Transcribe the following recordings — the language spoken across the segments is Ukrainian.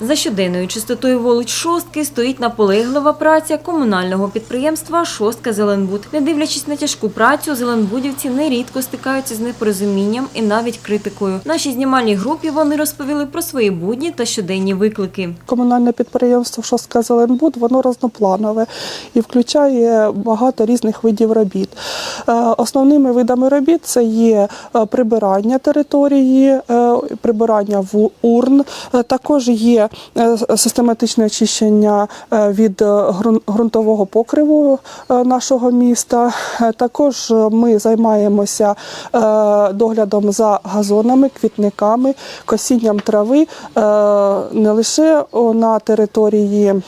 За щоденною чистотою вулиць Шостки стоїть наполеглива праця комунального підприємства Шостка Зеленбуд. Не дивлячись на тяжку працю, зеленбудівці нерідко стикаються з непорозумінням і навіть критикою. Нашій знімальній групі вони розповіли про свої будні та щоденні виклики. Комунальне підприємство Шостка Зеленбуд воно разнопланове і включає багато різних видів робіт. Е, Основними видами робіт це є е, прибирання території, е, прибирання в урн. Також є е, систематичне очищення е, від е, ґрунтового покриву нашого міста. Також ми займаємося доглядом за газонами, квітниками, косінням трави не лише на території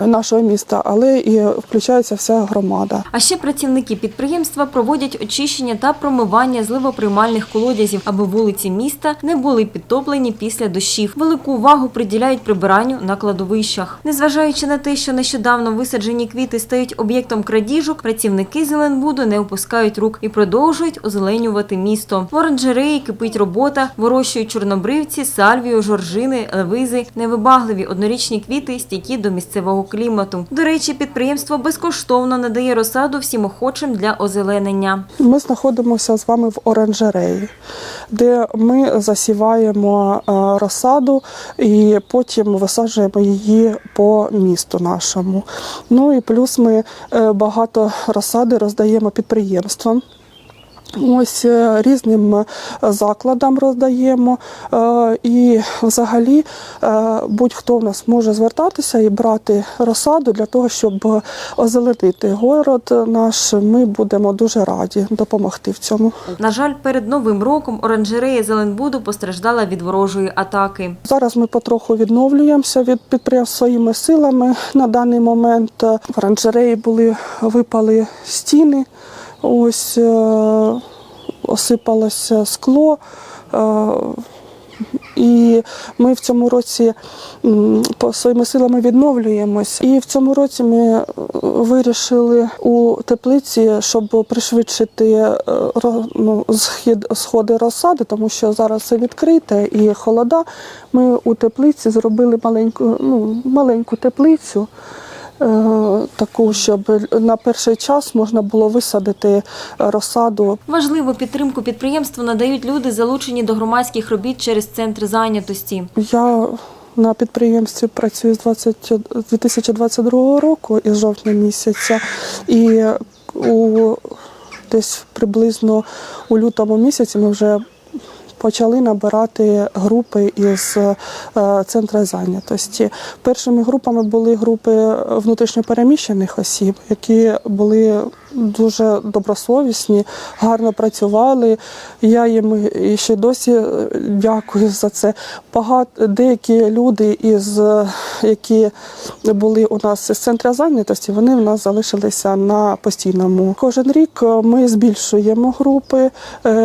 нашого міста, але і включається вся громада. А ще працівники підприємства проводять очищення та промивання зливоприймальних колодязів, аби вулиці міста не були підтоплені після дощів. Велику увагу приділяють прибиранню на кладовищах. Незважаючи на те, що нещодавно висаджені квіти стають об'єктом крадіжок, працівники Зеленбуду не опускають рук і продовжують озеленювати місто. В оранжереї кипить робота, вирощують чорнобривці, сальвію, жоржини, левизи, невибагливі однорічні квіти, стійкі до місцевого клімату. До речі, підприємство безкоштовно надає розсаду всім охочим для озеленення. Ми знаходимося з вами в оранжереї, де ми засіваємо е, розсаду і потім висаджуємо її по місту нашому. Ну і плюс ми е, багато розсади роздаємо підприємствам. Ось е, різним е, закладам роздаємо, Е, і взагалі будь-хто в нас може звертатися і брати розсаду для того, щоб озеленити город наш. Ми будемо дуже раді допомогти в цьому. На жаль, перед новим роком оранжерея Зеленбуду постраждала від ворожої атаки. Зараз ми потроху відновлюємося від підприємств своїми силами. На даний момент в оранжереї були випали стіни, ось е, осипалося скло. е, І ми в цьому році по своїми силами відновлюємось. І в цьому році ми е, вирішили у теплиці, щоб пришвидшити ну, схід, сходи розсади, тому що зараз все відкрите і холода. Ми у теплиці зробили маленьку, ну, маленьку теплицю. Е, Таку, щоб на перший час можна було висадити е, розсаду Важливу підтримку підприємству надають люди, залучені до громадських робіт через центр зайнятості. Я на підприємстві працюю з 20 2022 року із жовтня місяця, і у десь приблизно у лютому місяці ми вже почали набирати групи із е, центру зайнятості. Першими групами були групи внутрішньопереміщених осіб, які були дуже добросовісні, гарно працювали. Я їм ще досі е, дякую за це. Багато деякі люди, із е, які були у нас з центру зайнятості, вони в нас залишилися на постійному. Кожен рік е, ми збільшуємо групи,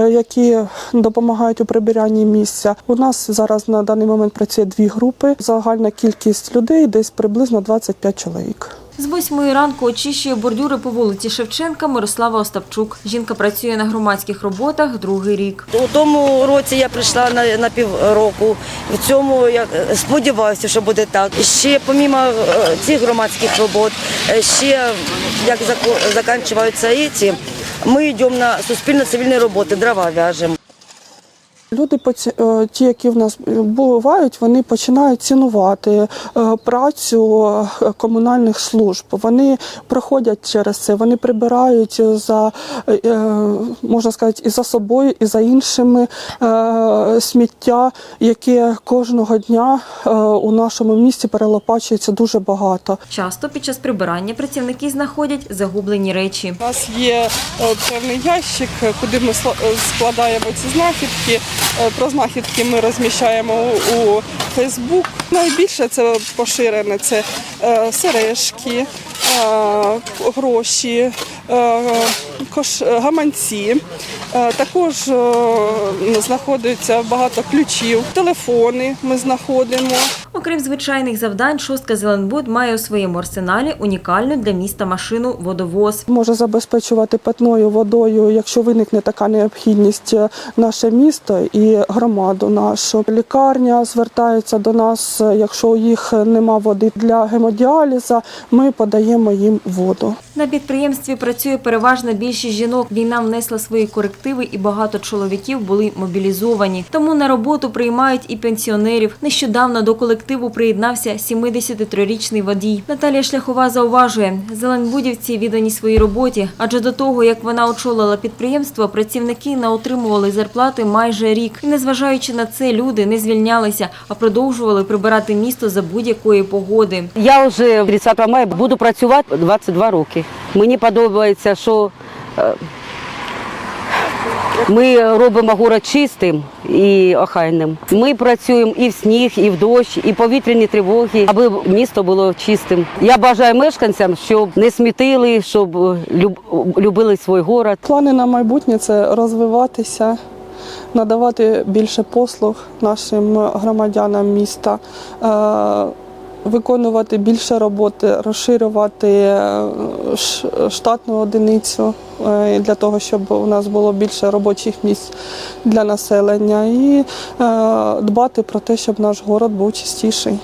які допомагають у прибиранні місця. У нас зараз на даний момент працює дві групи. Загальна кількість людей десь приблизно 25 чоловік. З восьмої ранку очищує бордюри по вулиці Шевченка Мирослава Остапчук. Жінка працює на громадських роботах другий рік. У тому році я прийшла на, на півроку. В цьому я е, сподіваюся, що буде так. Ще помімо е, цих громадських робот, е, ще як закінчуються ці, ми йдемо на суспільно-цивільні роботи, дрова в'яжемо. Люди, е, ті, які в нас бувають, вони починають цінувати е, працю е, комунальних служб. Вони проходять через це, вони прибирають за можна сказати, і за собою, і за іншими сміття, яке кожного дня у нашому місті перелопачується дуже багато. Часто під час прибирання працівники знаходять загублені речі. У нас є певний ящик, куди ми складаємо ці знахідки. Е, Про знахідки ми розміщаємо у- Фейсбук. Найбільше це поширене це е, сережки, е, гроші, гаманці. Також знаходиться багато ключів, телефони ми знаходимо. Окрім звичайних завдань, шостка Зеленбуд має у своєму арсеналі унікальну для міста машину водовоз. Може забезпечувати питною водою, якщо виникне така необхідність, е, наше місто і громаду нашу. Лікарня звертається до нас, е, якщо у їх нема води для гемодіаліза, ми подаємо їм воду. На підприємстві працює переважна більшість жінок. Війна внесла свої корективи, і багато чоловіків були мобілізовані. Тому на роботу приймають і пенсіонерів. Нещодавно до колективу приєднався 73-річний водій. Наталія Шляхова зауважує, зеленбудівці віддані своїй роботі, адже до того, як вона очолила підприємство, працівники не отримували зарплати майже рік. І незважаючи на це, люди не звільнялися, а продовжували прибирати місто за будь-якої погоди. Я вже 30 мая буду працювати 22 роки. Мені подобається, що е, ми робимо город чистим і охайним. Ми працюємо і в сніг, і в дощ, і повітряні тривоги, аби місто було чистим. Я бажаю мешканцям, щоб не смітили, щоб любили свій город. Плани на майбутнє це розвиватися, надавати більше послуг нашим громадянам міста, е, виконувати більше роботи, розширювати е, штатну одиницю е, для того, щоб у нас було більше робочих місць для населення, і е, дбати про те, щоб наш город був чистіший.